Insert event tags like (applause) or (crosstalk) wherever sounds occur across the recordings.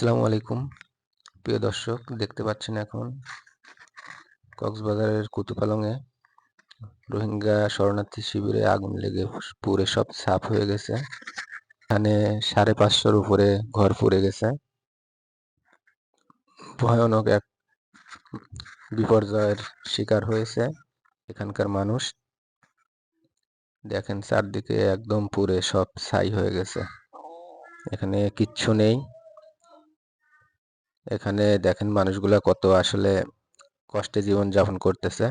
আসসালামু আলাইকুম। প্রিয় দর্শক, দেখতে পাচ্ছেন এখন কক্সবাজারের কুতুপালংয়ে রোহিঙ্গা শরণার্থী শিবিরে আগুন লেগে পুরে সব সাফ হয়ে গেছে। এখানে সাড়ে পাঁচশোর উপরে ঘর পুড়ে গেছে। ভয়ানক এক বিপর্যয়ের শিকার হয়েছে এখানকার মানুষ। দেখেন চারদিকে একদম পুরে সব ছাই হয়ে গেছে। এখানে কিচ্ছু নেই। এখানে দেখেন মানুষগুলা কত আসলে কষ্টে জীবন যাপন করতেছে।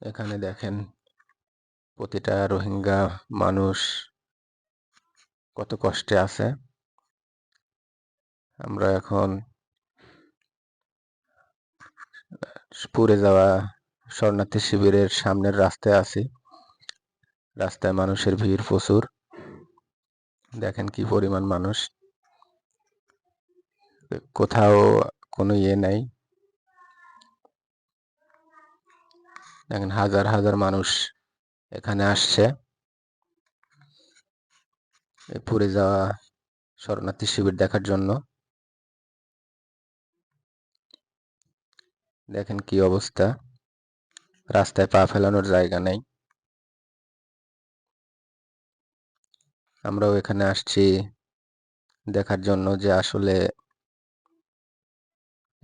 এখানে দেখেন প্রতিটা রোহিঙ্গা মানুষ কত কষ্টে আছে। আমরা এখন পুড়ে যাওয়া শরণার্থী শিবিরের সামনের রাস্তায় আছি। রাস্তায় মানুষের ভিড় প্রচুর। দেখেন কি পরিমাণ মানুষ। কোথাও কোনো ইয়ে নাই। দেখেন হাজার হাজার মানুষ এখানে আসছে। পুরে যাওয়া শরণার্থী শিবির দেখার জন্য। দেখেন কি অবস্থা। রাস্তায় পা ফেলানোর জায়গা নেই। আমরাও এখানে আসছি দেখার জন্য যে আসলে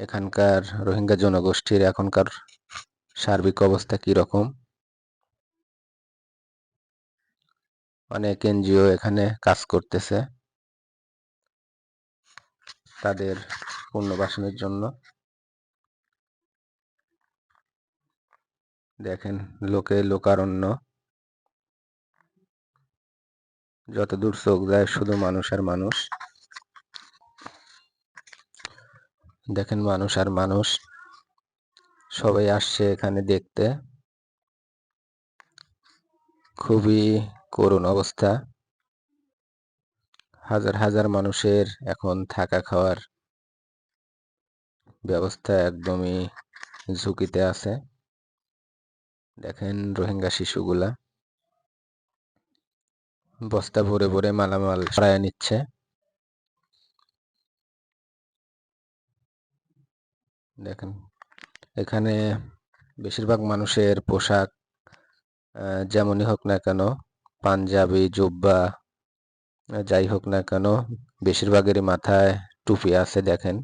এখানকার রোহিঙ্গা জনগোষ্ঠীর এখনকার সার্বিক অবস্থা কি রকম? অনেক এনজিও এখানে কাজ করতেছে তাদের পুনর্বাসনের জন্য। দেখেন লোকে লোকারণ্য। যত দূর চোখ যায় শুধু মানুষ আর মানুষ। দেখেন মানুষ আর মানুষ। সবাই আসছে এখানে দেখতে। খুবই করুণ অবস্থা। হাজার হাজার মানুষের এখন থাকা খাওয়ার ব্যবস্থা একদমই ঝুঁকিতে আছে। দেখেন রোহিঙ্গা শিশুগুলা। বস্তা ভরে ভরে মালামাল সরায় নিচ্ছে। দেখেন, এখানে বেশিরভাগ মানুষের পোশাক যেমনই হোক না কেন, পাঞ্জাবি, জুব্বা যাই হোক না কেন, বেশিরভাগেরই মাথায় টুপি আছে দেখেন।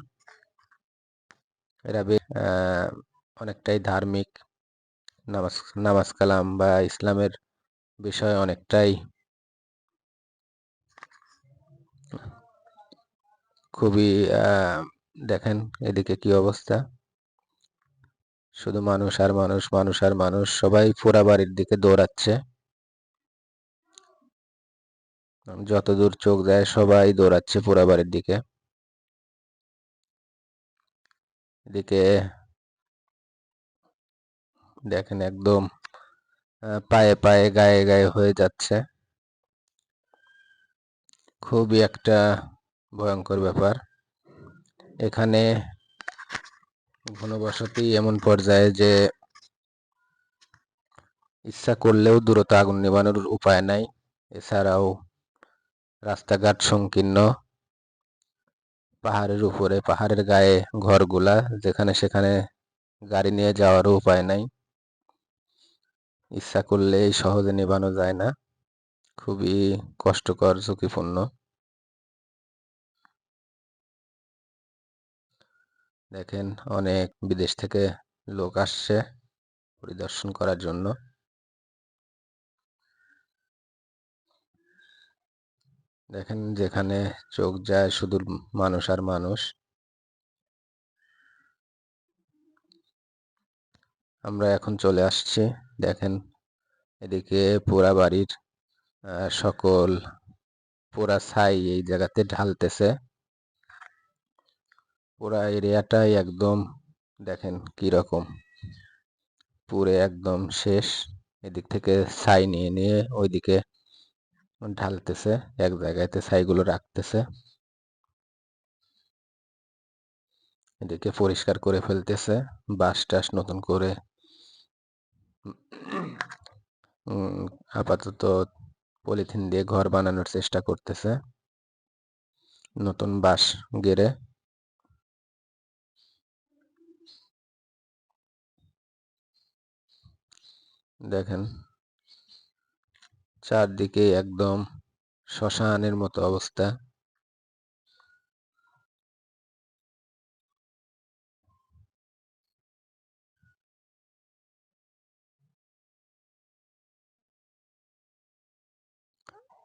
এরা অনেকটাই ধার্মিক। নামাজ নামাজ কালাম বা ইসলামের বিষয় অনেকটাই খুবই দেখেন এদিকে কি অবস্থা। শুধু মানুষ আর মানুষ মানুষ আর মানুষ, সবাই পোড়া বাড়ির দিকে দৌড়াচ্ছে। যতদূর চোখ যায় সবাই দৌড়াচ্ছে পোড়া বাড়ির দিকে। এদিকে দেখেন একদম পায়ে পায়ে, গায়ে গায়ে হয়ে যাচ্ছে। খুবই একটা ভয়ঙ্কর ব্যাপার। এখানে ঘনবসতি এমন পর্যায়ে যে ইচ্ছা করলেও দূরত আগুন নেবানোর উপায় নাই। এছাড়াও রাস্তাঘাট সংকীর্ণ। পাহাড়ের উপরে, পাহাড়ের গায়ে ঘরগুলা, যেখানে সেখানে গাড়ি নিয়ে যাওয়ারও উপায় নাই। ইচ্ছা করলে সহজে নেবানো যায় না। খুবই কষ্টকর, ঝুঁকিপূর্ণ। দেখেন অনেক বিদেশ থেকে লোক আসছে পরিদর্শন করার জন্য। দেখেন যেখানে চোখ যায় শুধু মানুষ আর মানুষ। আমরা এখন চলে আসছি। দেখেন এদিকে পোড়া বাড়ির সকল পোড়া ছাই এই জায়গাতে ঢালতেছে। পুরা এরিয়াটাই একদম দেখেন কি রকম পুরে একদম শেষ। এদিক থেকে ছাই নিয়ে নিয়ে ওইদিকে ঢালতেছে, এক জায়গাতে ছাইগুলো রাখতেছে। এদিকে পরিষ্কার করে ফেলতেছে বাস টাস নতুন করে। আপাতত পলিথিন দিয়ে ঘর বানানোর চেষ্টা করতেছে। নতুন বাঁশ গেড়ে দেখেন চারদিকে একদম শ্মশানের মতো অবস্থা।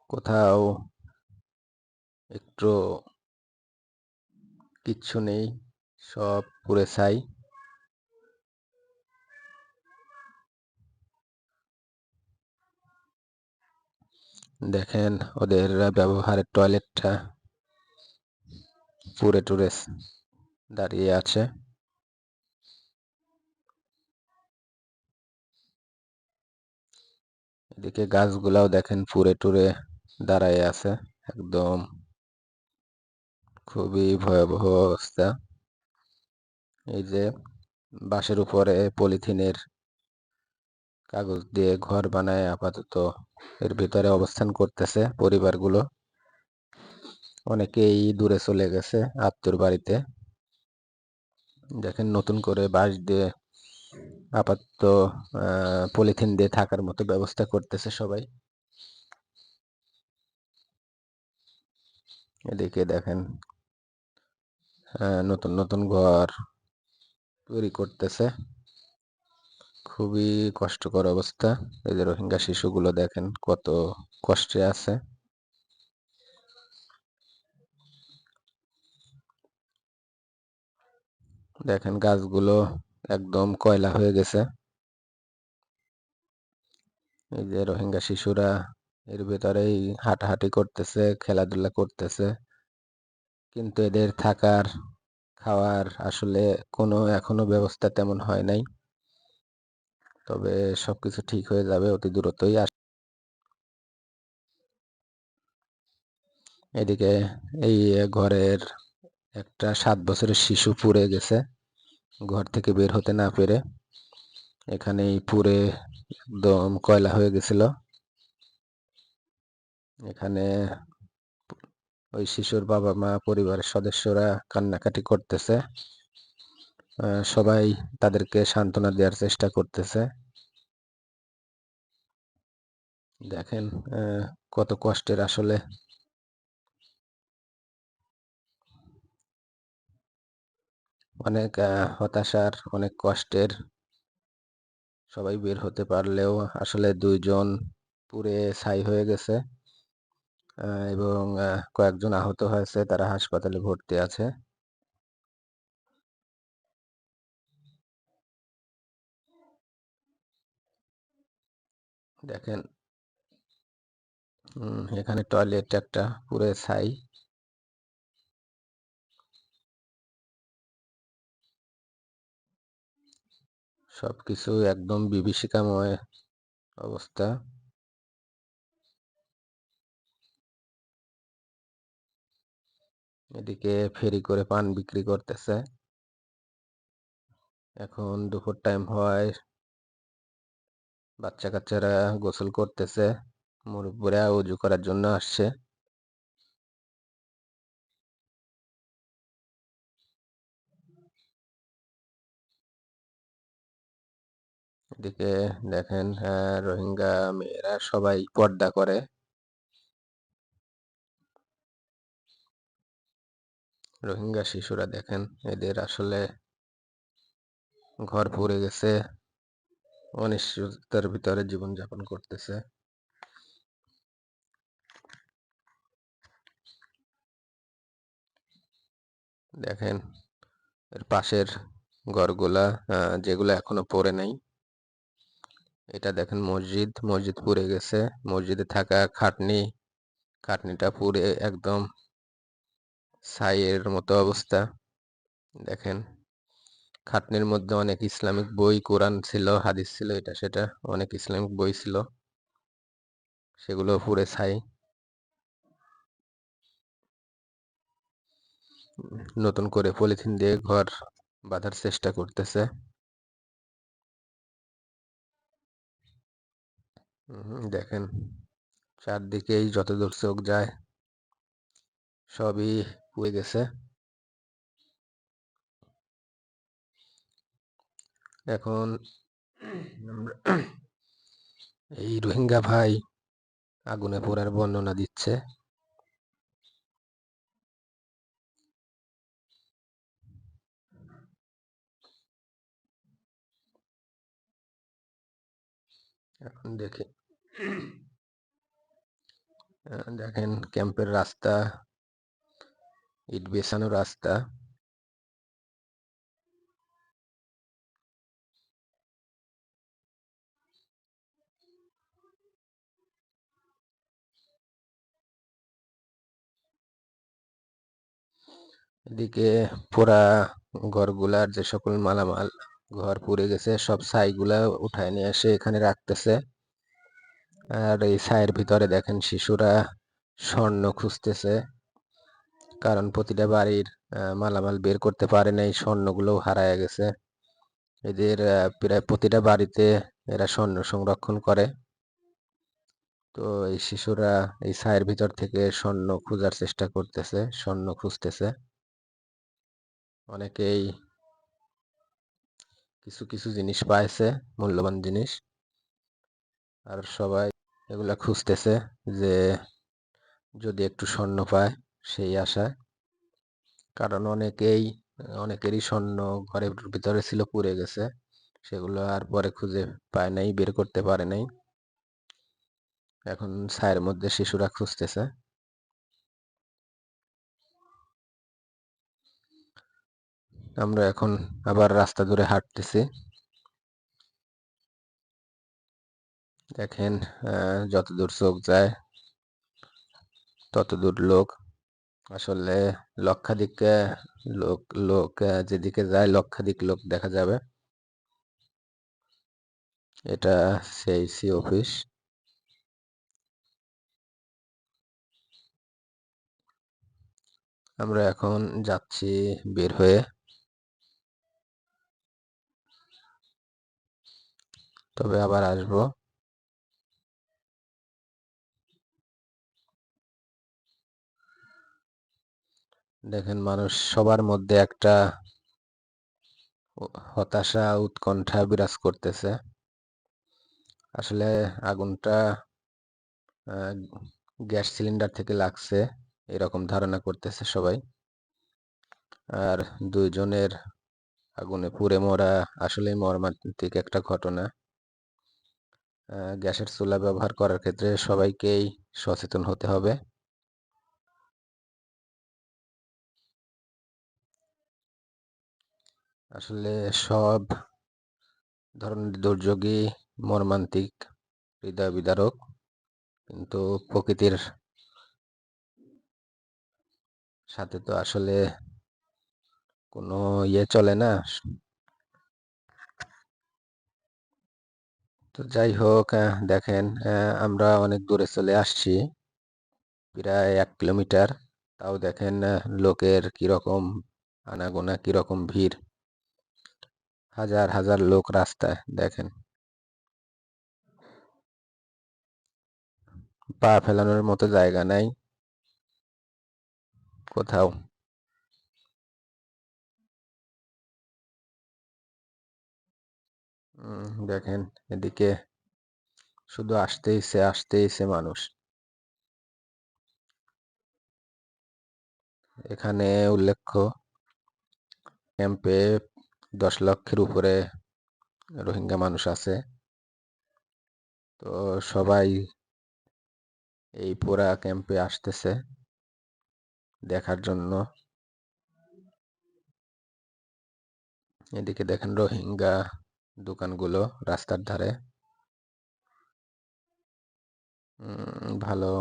কোথাও একটু কিচ্ছু নেই সব পুরে ছাই। দেখেন, ওদের ব্যবহারের টয়লেটটা পুরে টুরে দাঁড়িয়ে আছে। এদিকে গাছগুলাও দেখেন পুরে টুরে দাঁড়ায় আছে, একদম খুবই ভয়াবহ অবস্থা। এই যে বাঁশের উপরে পলিথিনের কাগজ দিয়ে ঘর বানায় আপাতত এর ভিতরে অবস্থান করতেছে পরিবারগুলো। অনেকেই দূরে চলে গেছে আত্মীয়র বাড়িতে। দেখেন নতুন করে বাঁশ দিয়ে আপাতত পলিথিন দিয়ে থাকার মতো ব্যবস্থা করতেছে সবাই। এদিকে দেখেন নতুন নতুন ঘর তৈরি করতেছে। খুবই কষ্টকর অবস্থা। এই যে রোহিঙ্গা শিশুগুলো দেখেন কত কষ্টে আছে। দেখেন গাছগুলো একদম কয়লা হয়ে গেছে। এই যে রোহিঙ্গা শিশুরা এর ভেতরেই হাঁটাহাঁটি করতেছে, খেলাধুলা করতেছে। কিন্তু এদের থাকার, খাওয়ার আসলে কোনো এখনও ব্যবস্থা তেমন হয় নাই। তবে সবকিছু ঠিক হয়ে যাবে অতি দ্রুতই আস এদিকে এই ঘরের একটা সাত বছরের শিশু পুড়ে গেছে, ঘর থেকে বের হতে না পেরে। এখানেই পুড়ে একদম কয়লা হয়ে গেছিল। এখানে ওই শিশুর বাবা মা পরিবারের সদস্যরা কান্নাকাটি করতেছে। সবাই তাদেরকে সান্ত্বনা দেওয়ার চেষ্টা করতেছে। দেখেন কত কষ্টের আসলে। অনেক হতাশার, অনেক কষ্টের সবাই বের হতে পারলেও আসলে দুইজন পুরে ছাই হয়ে গেছে। এবং কয়েকজন আহত হয়েছে, তারা হাসপাতালে ভর্তি আছে। দেখেন এখানে টয়লেট একটা পুরে ছাই। সবকিছু একদম বিভীষিকাময় অবস্থা। এদিকে ফেরি করে পান বিক্রি করতেছে। এখন দুপুর টাইম হয়। বাচ্চা কাচ্চারা গোসল করতেছে, মুরব্বীরা উজু করার জন্য আসছে। এদিকে দেখেন রোহিঙ্গা মেয়েরা সবাই পর্দা করে। রোহিঙ্গা শিশুরা দেখেন, এদের আসলে ঘর পড়ে গেছে। অনিশ্চয়তার ভিতরে জীবনযাপন করতেছে। দেখেন, এর পাশের ঘরগুলা যেগুলো এখনও পড়ে নাই। এটা দেখেন মসজিদ মসজিদ পুড়ে গেছে। মসজিদে থাকা খাটনি, খাটনিটা পুড়ে একদম ছাইয়ের মতো অবস্থা। দেখেন খাটনির মধ্যে অনেক ইসলামিক বই, কোরআন ছিল, হাদিস ছিল, এটা সেটা অনেক ইসলামিক বই ছিল। সেগুলো পুরে ছাই নতুন করে পলিথিন দিয়ে ঘর বাঁধার চেষ্টা করতেছে। দেখেন, চারদিকেই যত দূর চোখ যায়, সবই পুড়ে গেছে। এখন (clears throat) (clears throat) এই রোহিঙ্গা ভাই আগুনে পোড়ার বর্ণনা দিচ্ছে। এখন দেখি। দেখেন ক্যাম্পের রাস্তা ইট বেছানো রাস্তা। এদিকে পোড়া ঘরগুলার যে সকল মালামাল, ঘর পুড়ে গেছে, সব ছাইগুলা উঠায় নিয়ে এসে এখানে রাখতেছে। আর এই ছাইয়ের ভিতরে দেখেন শিশুরা স্বর্ণ খুঁজতেছে, কারণ প্রতিটা বাড়ির মালামাল বের করতে পারে নাই, স্বর্ণগুলোও হারায় গেছে। এদের প্রায় প্রতিটা বাড়িতে এরা স্বর্ণ সংরক্ষণ করে। তো এই শিশুরা এই ছায়ের ভিতর থেকে স্বর্ণ খোঁজার চেষ্টা করতেছে, স্বর্ণ খুঁজতেছে। অনেকেই কিছু কিছু জিনিস পাইছে, মূল্যবান জিনিস। আর সবাই এগুলা খুঁজতেছে যে যদি একটু স্বর্ণ পায় সেই আশায়। কারণ অনেকেই, অনেকেরই স্বর্ণ ঘরের ভিতরে ছিল, পুড়ে গেছে। সেগুলো আর পরে খুঁজে পায় নাই, বের করতে পারে নাই। এখন ছায়ের মধ্যে শিশুরা খুঁজতেছে। আমরা এখন আবার রাস্তা ধরে হাঁটতেছি। দেখেন যতদূর চোখ যায়, ততদূর লোক। আসলে লক্ষাধিক লোক লোক যেদিকে যায় লক্ষাধিক লোক দেখা যাবে। এটা সেই সি অফিস। আমরা এখন যাচ্ছি বের হয়ে। তবে আবার আসব। দেখেন মানুষ সবার মধ্যে একটা হতাশা, উৎকণ্ঠা বিরাজ করতেছে। আসলে আগুনটা গ্যাস সিলিন্ডার থেকে লাগছে, এরকম ধারণা করতেছে সবাই। আর দুইজনের আগুনে পুড়ে মরা আসলেই মর্মান্তিক একটা ঘটনা। গ্যাসের চুলা ব্যবহার করার ক্ষেত্রে সবাইকেই সচেতন হতে হবে। আসলে সব ধরনের দুর্যোগই মর্মান্তিক হৃদয় বিদারক কিন্তু প্রকৃতির সাথে তো আসলে কোনো ইয়ে চলে না। তো যাই হোক দেখেন আমরা অনেক দূরে চলে আসছি, প্রায় এক কিলোমিটার। তাও দেখেন লোকের কীরকম আনাগোনা, কীরকম ভিড়। হাজার হাজার লোক রাস্তায়, দেখেন। পা ফেলানোর মতো জায়গা নাই। কোথাও দেখেন এদিকে শুধু আসতেইছে আসতেইছে মানুষ। এখানে উল্লেখ্য, ক্যাম্পে দশ লক্ষের উপরে রোহিঙ্গা মানুষ আছে। তো সবাই এই পোড়া ক্যাম্পে আসতেছে দেখার জন্য। এদিকে দেখেন রোহিঙ্গা দোকানগুলো রাস্তার ধারে। ভালো।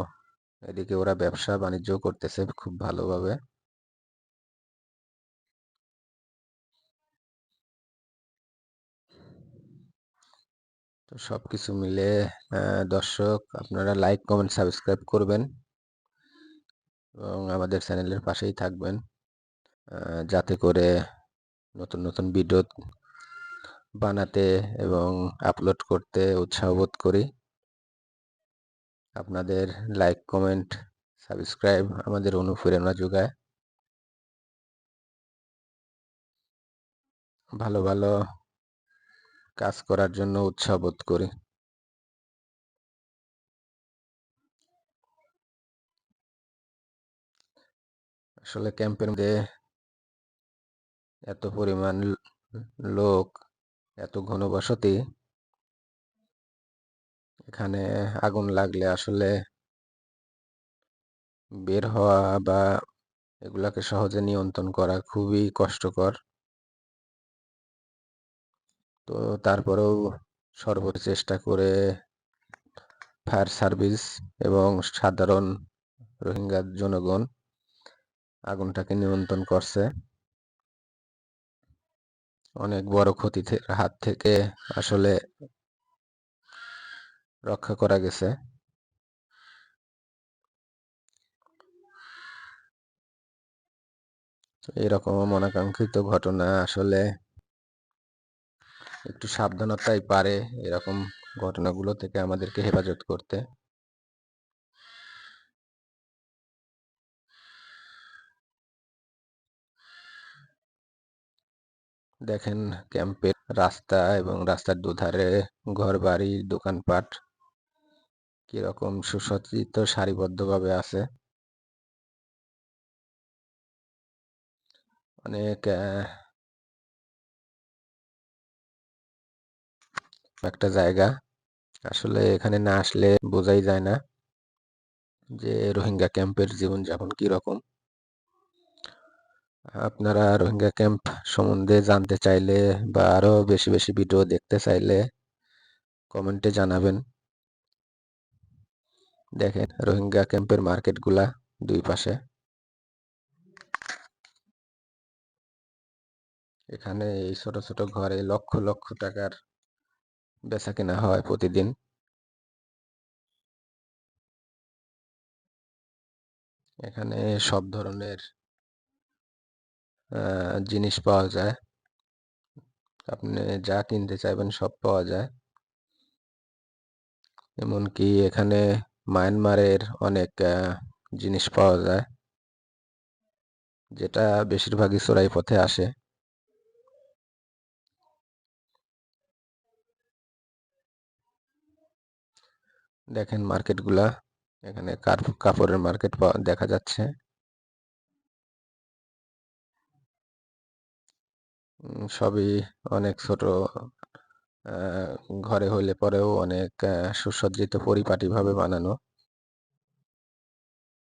এদিকে ওরা ব্যবসা বাণিজ্য করতেছে খুব ভালোভাবে। তো সব কিছু মিলে দর্শক, আপনারা লাইক, কমেন্ট, সাবস্ক্রাইব করবেন এবং আমাদের চ্যানেলের পাশেই থাকবেন। যাতে করে নতুন নতুন ভিডিও বানাতে এবং আপলোড করতে উৎসাহ বোধ করি। আপনাদের লাইক কমেন্ট সাবস্ক্রাইব আমাদের অনুপ্রেরণা যোগায়। ভালো ভালো কাজ করার জন্য উৎসাহ বোধ করি। আসলে ক্যাম্পের মধ্যে এত পরিমাণ লোক এত ঘনবসতি। এখানে আগুন লাগলে আসলে বের হওয়া বা এগুলাকে সহজে নিয়ন্ত্রণ করা খুবই কষ্টকর। তো তারপরেও সর্বোচ্চ চেষ্টা করে ফায়ার সার্ভিস এবং সাধারণ রোহিঙ্গা জনগণ আগুনটাকে নিয়ন্ত্রণ করছে। অনেক বড় ক্ষতি হাত থেকে আসলে রক্ষা করা গেছে। এরকম অনাকাঙ্ক্ষিত ঘটনা আসলে একটু সাবধানতাই পারে এরকম ঘটনাগুলো থেকে আমাদেরকে হেফাজত করতে। দেখেন ক্যাম্পের রাস্তা এবং রাস্তার দুধারে ঘর বাড়ি দোকানপাট কীরকম সুসজ্জিত, সারিবদ্ধভাবে আছে। অনেক একটা জায়গা। আসলে এখানে না আসলে বোঝাই যায় না যে রোহিঙ্গা ক্যাম্পের জীবনযাপন কীরকম। আপনারা রোহিঙ্গা ক্যাম্প সম্বন্ধে জানতে চাইলে বা আরও বেশি বেশি ভিডিও দেখতে চাইলে কমেন্টে জানাবেন। দেখেন, রোহিঙ্গা ক্যাম্পের মার্কেটগুলা দুই পাশে। এখানে এই ছোট ছোট ঘরে লক্ষ লক্ষ টাকার বেচা কেনা হয় প্রতিদিন। এখানে সব ধরনের জিনিস পাওয়া যায়। আপনি যা কিনতে চাইবেন সব পাওয়া যায়। এমনকি এখানে মায়ানমারের অনেক জিনিস পাওয়া যায়। যেটা বেশিরভাগই চোরাই পথে আসে। দেখেন মার্কেটগুলা। এখানে কাপড়ের মার্কেট দেখা যাচ্ছে। সবই অনেক ছোট ঘরে হইলে পরেও অনেক সুসজ্জিত পরিপাটিভাবে বানানো।